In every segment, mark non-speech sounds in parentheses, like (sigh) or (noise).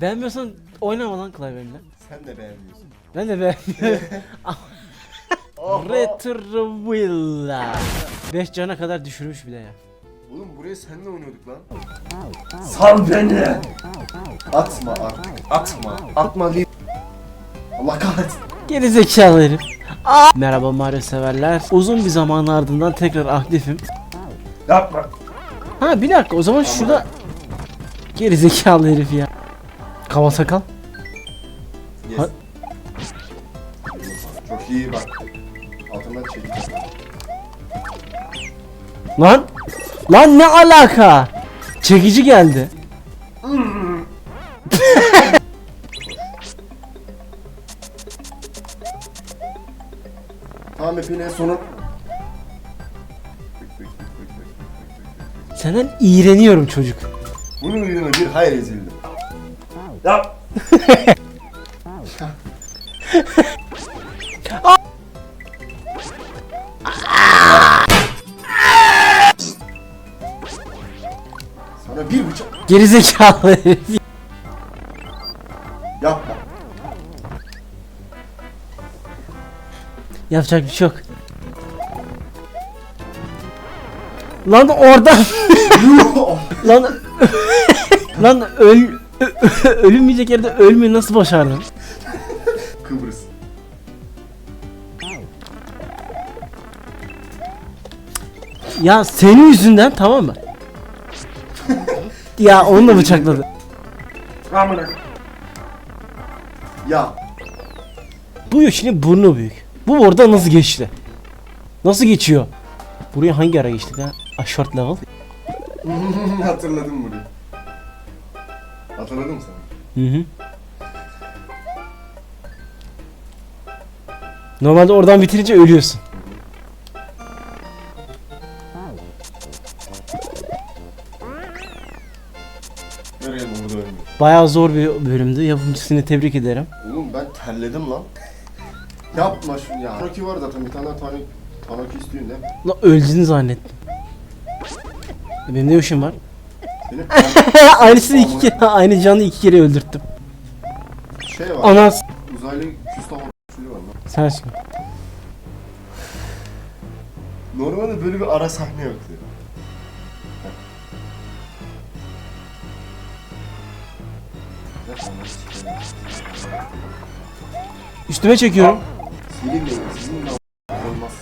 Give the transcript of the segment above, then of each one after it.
Beğenmiyorsan oynama lan klavyemle. Sen de beğenmiyorsun. Ben de beğenmiyorum. (laughs) Retro Villa. 5 cana kadar düşürmüş bir de ya. Oğlum buraya seninle oynuyorduk lan. Sal beni. Atma artık. Atma. Atma değil. Allah kahretsin. Geri zekalı herif. Aa! Merhaba Mario severler. Uzun bir zaman ardından tekrar aktifim. Yapma. Ha bir dakika o zaman şurada geri zekalı herif ya. Kava sakal. Yes. Ha- Çok iyi bak. Altından çekeceğim. Lan! Lan ne alaka? Çekici geldi. (laughs) Tamam hepine sonun. Senden iğreniyorum çocuk. Bunun yüzüne bir hayır ezildim. Yap. Sana bir bıçak Geri zekalı herif. yapma. Yapacak bir şey yok. Lan oradan lan lan öl (laughs) ölünmeyecek yerde ölmeyi nasıl başardın? Kıbrıs. Ya senin yüzünden tamam mı? ya onu da bıçakladı. Ya Bu Yoshi'nin burnu büyük. Bu orada nasıl geçti? Nasıl geçiyor? Buraya hangi ara geçtik ha? A short level. (laughs) hatırladım burayı. Hatırladın mı sen? Hı hı. Normalde oradan bitirince ölüyorsun. Nereye burada ölmüyor? Bayağı zor bir bölümdü. Yapımcısını tebrik ederim. Oğlum ben terledim lan. Yapma şunu ya. Tanaki var zaten bir tane tane Tanaki istiyorsun değil mi? Lan öldüğünü zannettim. Benim de Yoshi'm var. (laughs) Aynısını iki kere, aynı canlı iki kere öldürttüm. şey var. Anas. Uzaylı Küstah usulü var lan. Sensin. Normalde böyle bir ara sahne yoktu ya. Üstüme çekiyorum. Senin de sizin de olmaz.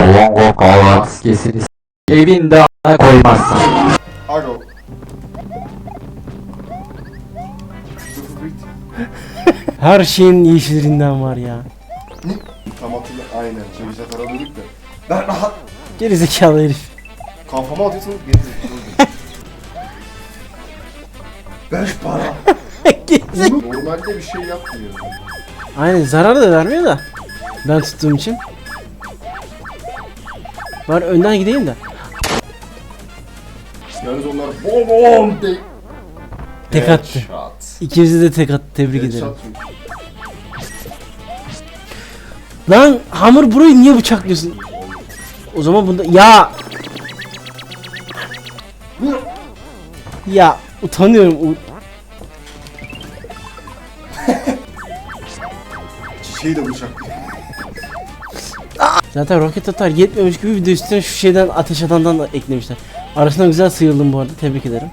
Longo evinde a**a koymazsın. Alo. Her şeyin yeşillerinden var ya. Tam hatırla aynen cevize para dedik de. Ben rahat Geri zekalı herif. kafama atıyorsanız geri zekalı. Beş para. (laughs) Geri zekalı. Oğlum, Normalde bir şey yapmıyor. Aynen zarar da vermiyor da. Ben tuttuğum için. Var önden gideyim de. Yalnız onlar bom bom de. Tek attı. Headshot. İkimizi de tek attı. Tebrik ederim. Headshot çünkü. Lan hamur burayı niye bıçaklıyorsun? O zaman bunda ya ya utanıyorum. U- (laughs) Çiçeği de bıçaklıyor. Zaten roket atar yetmemiş gibi bir de üstüne şu şeyden ateş atandan da eklemişler. Arasından güzel sıyrıldım bu arada. Tebrik ederim.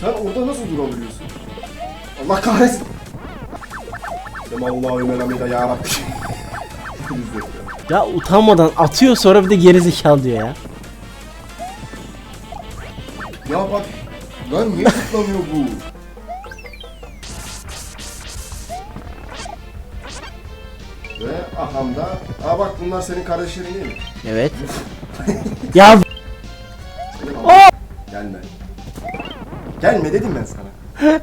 Sen orada nasıl durabiliyorsun? Allah kahretsin. Semallahu melamida ya Rabbi. Ya utanmadan atıyor sonra bir de geri zekalı diyor ya. ya bak. Lan niye zıplamıyor bu? Ve ahamda. Aa bak bunlar senin kardeşlerin değil mi? Evet. (laughs) ya Gelme dedim ben sana. (laughs)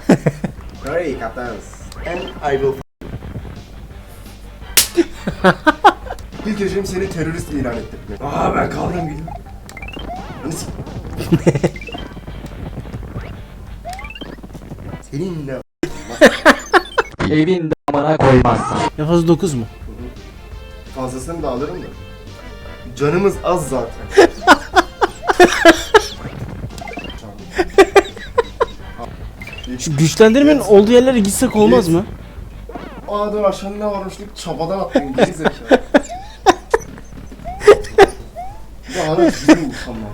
Hurray captains. And I will (laughs) İlk işim seni terörist ilan ettirmek. Aa ben kaldım gidiyorum. Hani s- (laughs) Seninle Evinde amına koymazsın. ya fazla 9 mu? fazlasını da alırım da. Canımız az zaten. Şu güçlendirmenin olduğu yerlere gitsek olmaz mı? Aa dur aşağı ne varmışlık çabadan attım geri zekalı. Ya (laughs) bizim utanma.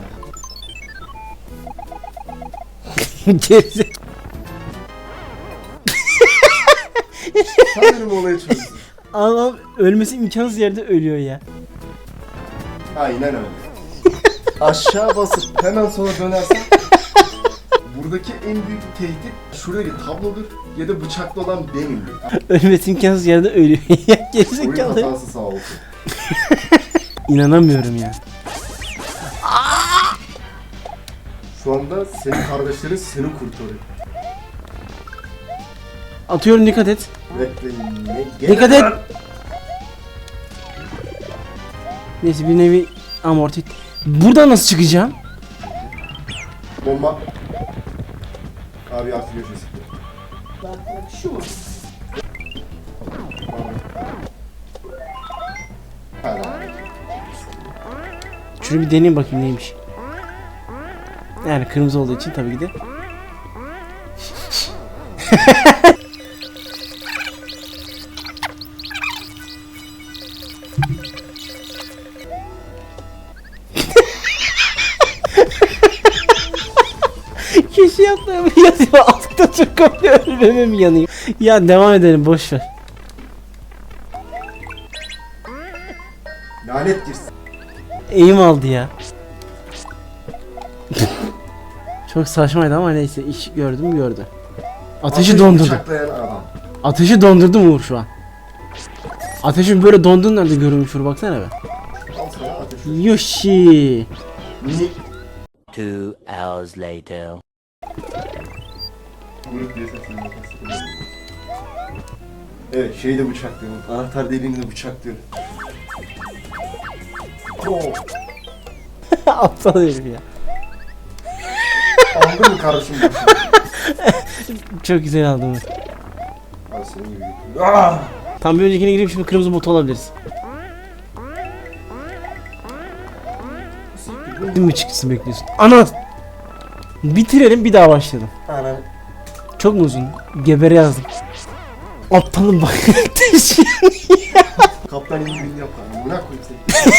Sen benim olayı çözdün. Adam ölmesi imkansız yerde ölüyor ya. Aynen öyle. Aşağı basıp hemen sola dönersen buradaki en büyük tehdit şuradaki tablodur ya da bıçaklı olan benim. Ölmesi imkansız yerde ölüyor. (laughs) Oyun Gerizekalı. hatası sağ olsun. (laughs) İnanamıyorum ya. Şu anda senin kardeşlerin seni kurtarıyor. Atıyorum dikkat et. Bekleyin. Ne? Gene Dikkat et. Neyse bir nevi amorti. Buradan nasıl çıkacağım? Bomba. Abi artı köşesi. Şu mu? Şunu bir deneyeyim bakayım neymiş. Yani kırmızı olduğu için tabii ki de. (laughs) Yaptığımı (laughs) yazıyor. Altta çok kapıyor. Ölmeme mi yanıyor? Ya devam edelim boş ver. Lanet girsin. Eğim aldı ya. Çok saçmaydı ama neyse iş gördüm gördü. Ateşi Ateş dondurdu. bıçaklayan adam. Ateşi dondurdum Uğur şu an. Ateşin böyle donduğunu nerede görülmüş Uğur baksana be. Al sana. Yoshi. Two hours later. Grup diye seslenmek Evet şeyi de bıçaklıyorum. Anahtar deliğini de bıçaklıyorum. (laughs) Oo. Aptal herif ya. Aldın mı kardeşim? (laughs) Çok güzel aldım. Ben senin gibi. Ah! Tam bir öncekine girip şimdi kırmızı botu alabiliriz. Değil mi çıksın bekliyorsun? Ana! Bitirelim bir daha başlayalım. Anam. Çok mu uzun? Gebere yazdım. Aptalım bak. (laughs) Kaptan indirimini yap kanka. Bırak koyayım seni.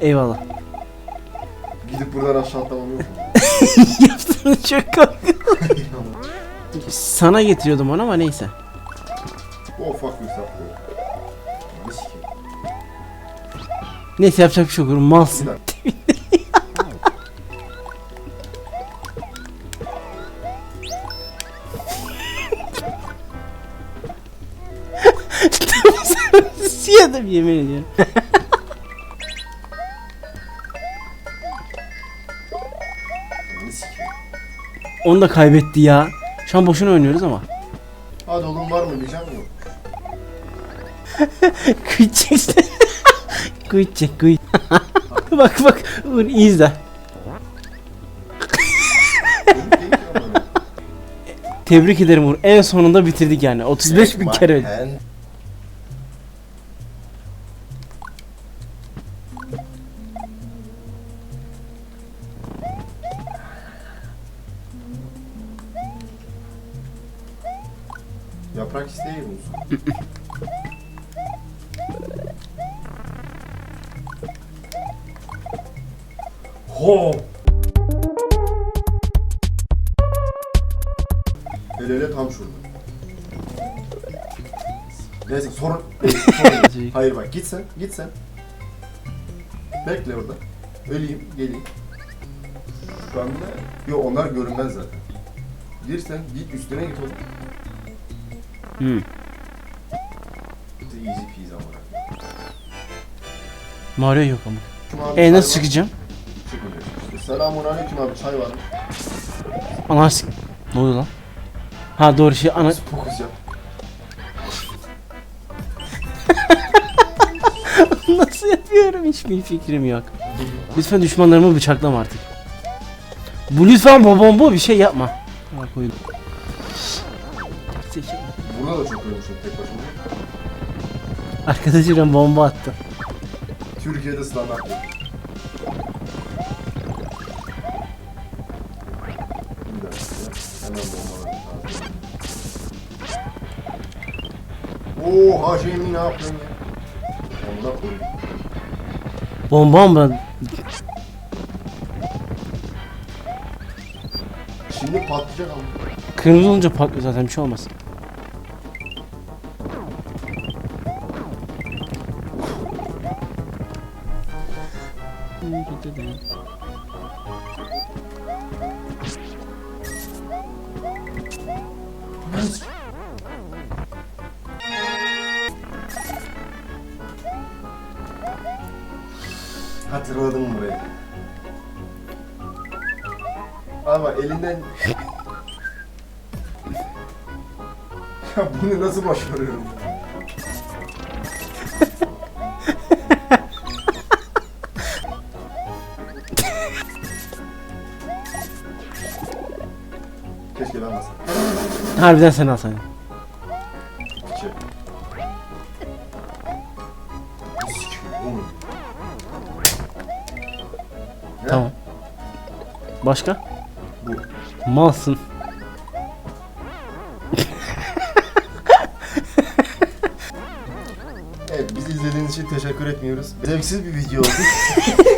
Eyvallah. Gidip buradan aşağı atlamam yok? (laughs) Yaptığını çok komik. Sana getiriyordum onu ama neyse. Bu ufak bir saplıyor. Neyse yapacak bir şey yok. Malsın. Siyadım yemin ediyorum. (laughs) Onu da kaybetti ya. Şu an boşuna oynuyoruz ama. Hadi oğlum var mı diyeceğim yok. Kıyıcak. Kıyıcak kıy. bak bak Uğur izle. Tebrik ederim Uğur. En sonunda bitirdik yani. 35 bin kere Ho! Hele hele tam şurada. Neyse sorun. (laughs) Sorun. Hayır bak git sen, git sen. Bekle orada. Öleyim, geleyim. Şu anda... Yo onlar görünmez zaten. Gir sen, git üstüne git oğlum. Hmm. Easy peasy ama. Mario yok ama. E nasıl çıkacağım? İşte. Selamun aleyküm abi çay var. Anarsın. Ne oluyor lan? Ha doğru şey ana... Fokus yap. (laughs) Nasıl yapıyorum hiçbir fikrim yok. Lütfen düşmanlarımı bıçaklama artık. Bu lütfen babam bu bir şey yapma. Ha koydum. Zekalı. Burada da çok ölmüşüm tek başıma. Arkadaşına bomba attı. Türkiye'de standart. Oha Jamie ne yaptın ya? Bomba koy. Bomba mı? Şimdi patlayacak ama. Kırmızı olunca patlıyor zaten bir şey olmaz. Hatırladım burayı. Ama elinden... (laughs) ya bunu nasıl başarıyorum? Harbiden sen alsaydın. Tamam. Başka? Bu. Malsın. Evet bizi izlediğiniz için teşekkür etmiyoruz. Zevksiz bir video oldu. (laughs)